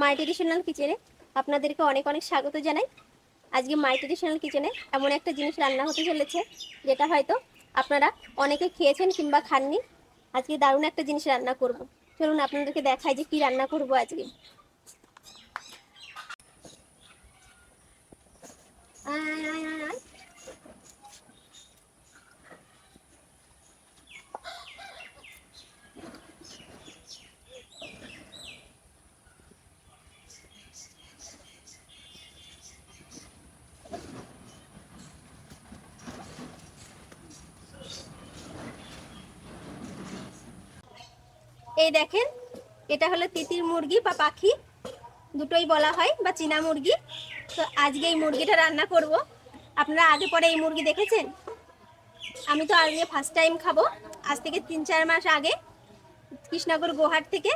মাই traditional কিচেনে আপনাদেরকে অনেক অনেক স্বাগত জানাই। আজকে মাই ট্রেডিশনাল কিচেনে এমন একটা জিনিস রান্না হতে চলেছে, যেটা হয়তো আপনারা অনেকে খেয়েছেন কিংবা খাননি। আজকে দারুণ একটা জিনিস রান্না করব। চলুন আপনাদেরকে দেখাই যে কি রান্না করব আজকে। এই দেখেন, এটা হলো তিতির মুরগি বা পাখি, দুটোই বলা হয়, বা চীনা মুরগি। তো আজকে এই মুরগিটা রান্না করব। আপনারা আগে পরে এই মুরগি দেখেছেন? আমি তো আজকে ফার্স্ট টাইম খাব। আজ থেকে তিন চার মাস আগে কৃষ্ণনগর গোহাট থেকে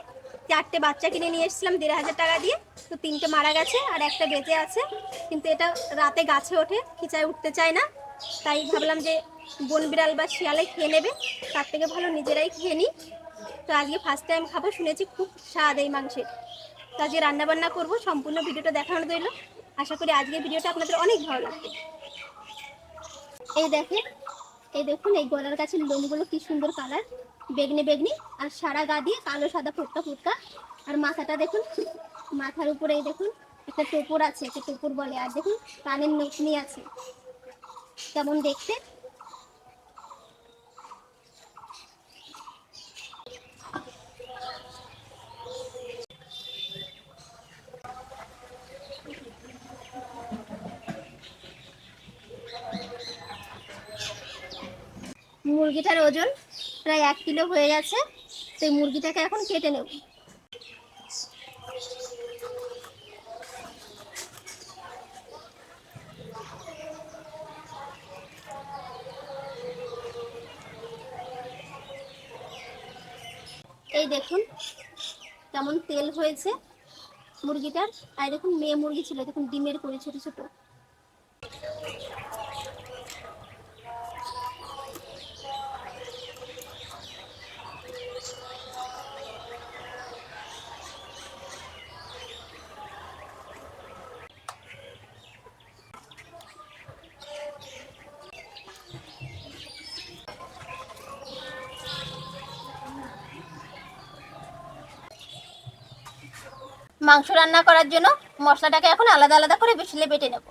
চারটে বাচ্চা কিনে নিয়ে এসেছিলাম দেড় হাজার টাকা দিয়ে। তো তিনটে মারা গেছে আর একটা বেঁচে আছে। কিন্তু এটা রাতে গাছে ওঠে, খিচায় উঠতে চায় না। তাই ভাবলাম যে বন বিড়াল বা শিয়ালে খেয়ে নেবে। তার থেকে ভালো নিজেরাই খেয়ে নিই। তো আজকে ফার্স্ট টাইম খাব, শুনেছি খুব স্বাদ এই মাংসের। তো আজকে রান্না বান্না করব, সম্পূর্ণ ভিডিওটা দেখানো রইল। আশা করি আজকের ভিডিওটা আপনাদের অনেক ভালো লাগবে। এই দেখেন, এই দেখুন, এই গলার কাছে লোমগুলো কি সুন্দর কালার বেগনি বেগনি আর সারা গা দিয়ে কালো, সাদা, ফুটকা ফুটকা। আর মাথাটা দেখুন, মাথার উপরে এই দেখুন, একটা টোপর আছে, একটা টোপর বলে। আর দেখুন, কানের নখনি আছে। কেমন দেখতে? মুরগিটার ওজন প্রায় এক কিলো হয়ে গেছে। তো এই মুরগিটাকে এখন কেটে নেব। এই দেখুন কেমন তেল হয়েছে মুরগিটার। আর দেখুন মেয়ে মুরগি ছিল, দেখুন ডিমের করে ছোট ছোট। মাংস রান্না করার জন্য মশলাটাকে এখন আলাদা আলাদা করে বেশিলে বেটে নেব।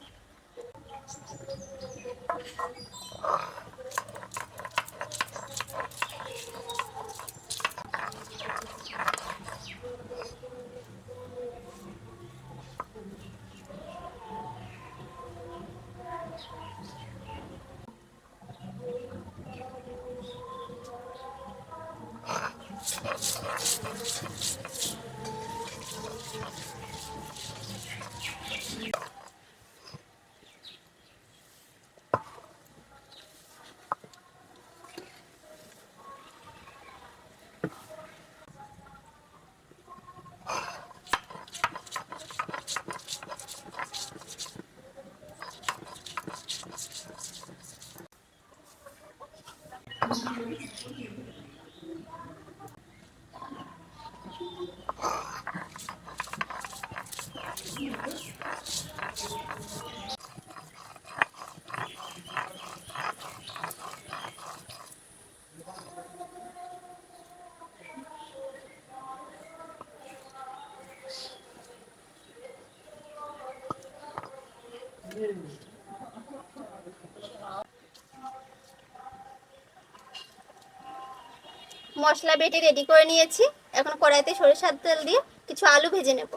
মশলা বেটে রেডি করে নিয়েছি। এখন কড়াইতে সরিষার তেল দিয়ে কিছু আলু ভেজে নেব।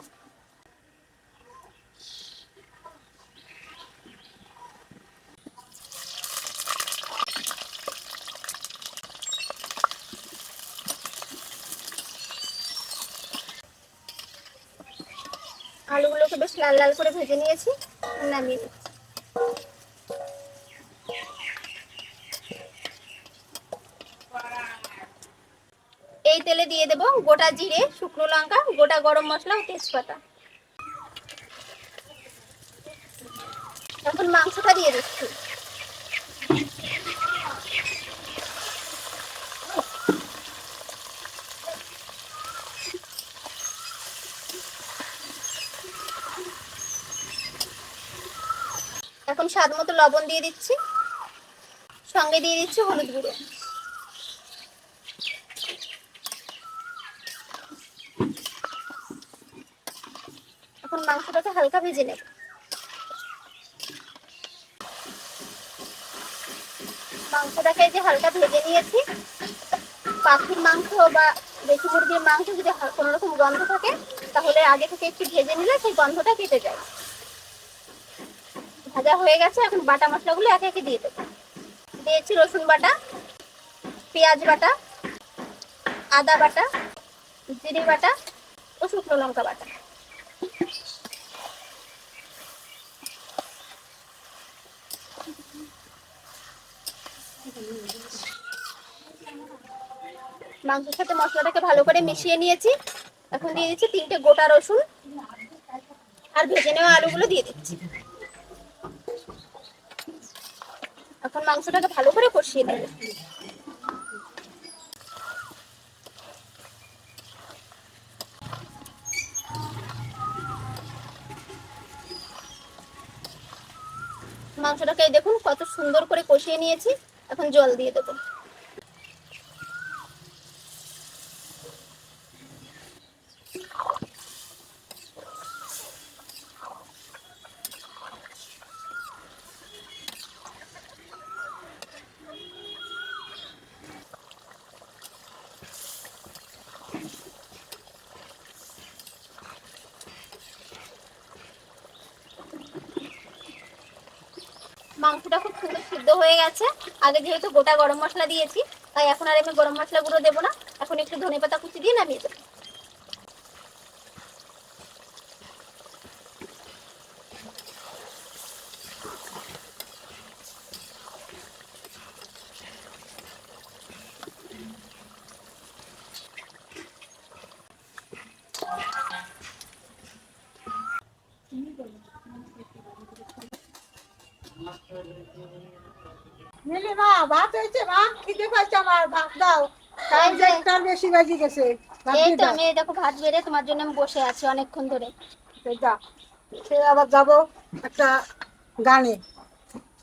আলুগুলোকে বেশ লাল লাল করে ভেজে নিয়েছি, নামিয়ে দিচ্ছি এই তেলে দিয়ে দেব গোটা জিরে, শুকনো লঙ্কা, গোটা গরম মশলা ও তেজপাতা। এখন মাংসটা দিয়ে দিচ্ছি। এখন স্বাদ মতো লবণ দিয়ে দিচ্ছি। সঙ্গে দিয়ে দিচ্ছি হলুদ গুঁড়ো। এখন মাংসটাকে হালকা ভেজে নেব। মাংসটাকে যে হালকা ভেজে নিয়েছি। পাখির মাংস বা দেশি মুরগির মাংস যদি কোনো রকম গন্ধ থাকে, তাহলে আগে থেকে একটু ভেজে নিলে সেই গন্ধটা কেটে যায়। ভাজা হয়ে গেছে, এখন বাটা মশলাগুলো একে একে দিয়ে দেবো। দিয়েছি রসুন বাটা, পেঁয়াজ বাটা, আদা বাটা, জিরে বাটা ও শুকনো লঙ্কা বাটা। মাংসের সাথে মশলাটাকে ভালো করে মিশিয়ে নিয়েছি। এখন দিয়ে দিচ্ছি তিনটে গোটা রসুন। আর ভেজে নেওয়া আলুগুলো দিয়ে দিচ্ছি। এখন মাংসটাকে ভালো করে কষিয়ে নেবে। মাংসটাকে দেখুন কত সুন্দর করে কষিয়ে নিয়েছি। এখন জল দিয়ে দেবো। মাংসটা খুব সুন্দর সিদ্ধ হয়ে গেছে। আগে যেহেতু গোটা গরম মশলা দিয়েছি, তাই এখন আর আমি গরম মশলা গুঁড়ো দেবো না। এখন একটু ধনে পাতা কুচি দিয়ে নামিয়ে দেবো। মিলি মা ভাত হয়েছে মা? খিদে পাইছে আমার ভাত দাও। একটা বেশি বাজি গেছে। এই তো আমি দেখো ভাত বেড়ে তোমার জন্য আমি বসে আছি অনেকক্ষণ ধরে। সে আবার যাব একটা গানে।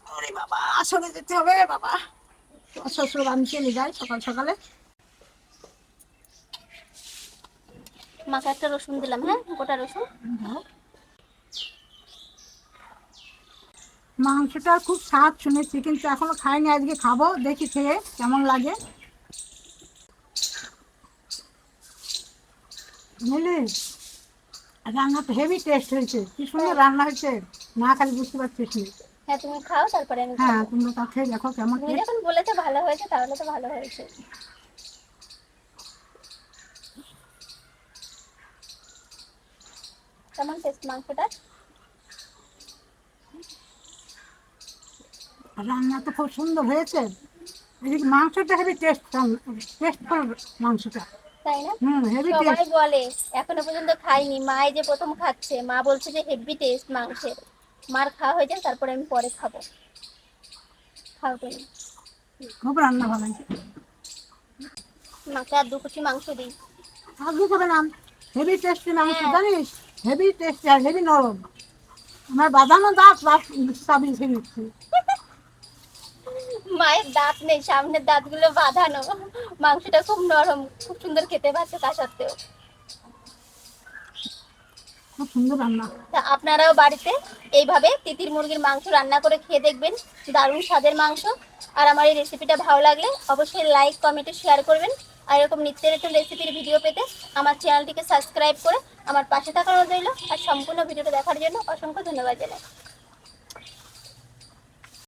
ওরে বাবা আসলে যেতে হবে বাবা। শ্বশুর আমি চলে যাই সকাল সকালে। মাকে একটা রসুন দিলাম হ্যাঁ? গোটা রসুন। মাংসটা খুব স্বাদ শুনেছি কিন্তু এখনও খাইনি আজকে খাব দেখি খেয়ে কেমন লাগে। বুঝলি রান্নাটা হেভি টেস্ট হয়েছে কি সুন্দর রান্না হয়েছে না খালি বুঝতে পারছিস না। হ্যাঁ তুমি খাও তারপরে আমি হ্যাঁ। তোমরা তা খেয়ে দেখো কেমন তুমি যখন বলেছ ভালো হয়েছে তাহলে তো ভালো হয়েছে। কেমন টেস্ট মাংসটা রান্না তো খুব সুন্দর হয়েছে। এদিকে মাংসটা হেভি টেস্ট টেস্টফুল মাংসটা। তাই না? সবাই টেস্ট বলে এখনও পর্যন্ত খাইনি। মাই যে প্রথম খাচ্ছে মা বলছে যে হেভি টেস্ট মাংসের। মার খাওয়া হয়ে যায় তারপরে আমি পরে খাব। খুব রান্না ভালো হয়েছে। মাকে আর দু কুচি মাংস দিই। আজকে করে নাম হেভি টেস্টি মাংস হ্যাঁ। জানিস? হেভি টেস্টি আর হেভি নরম। আমার বাদানো দাঁত দাঁত চাবি মায়ের দাঁত নেই সামনের দাঁতগুলো বাঁধানো। মাংসটা খুব নরম খুব সুন্দর খেতে পাচ্ছে তা সত্ত্বেও। আপনারাও বাড়িতে এইভাবে তিতির মুরগির মাংস রান্না করে খেয়ে দেখবেন দারুণ স্বাদের মাংস। আর আমার এই রেসিপিটা ভালো লাগলে অবশ্যই লাইক কমেন্টে শেয়ার করবেন। আর এরকম নিত্য নতুন রেসিপির ভিডিও পেতে আমার চ্যানেলটিকে সাবস্ক্রাইব করে আমার পাশে থাকার রইল। আর সম্পূর্ণ ভিডিওটা দেখার জন্য অসংখ্য ধন্যবাদ জানাই।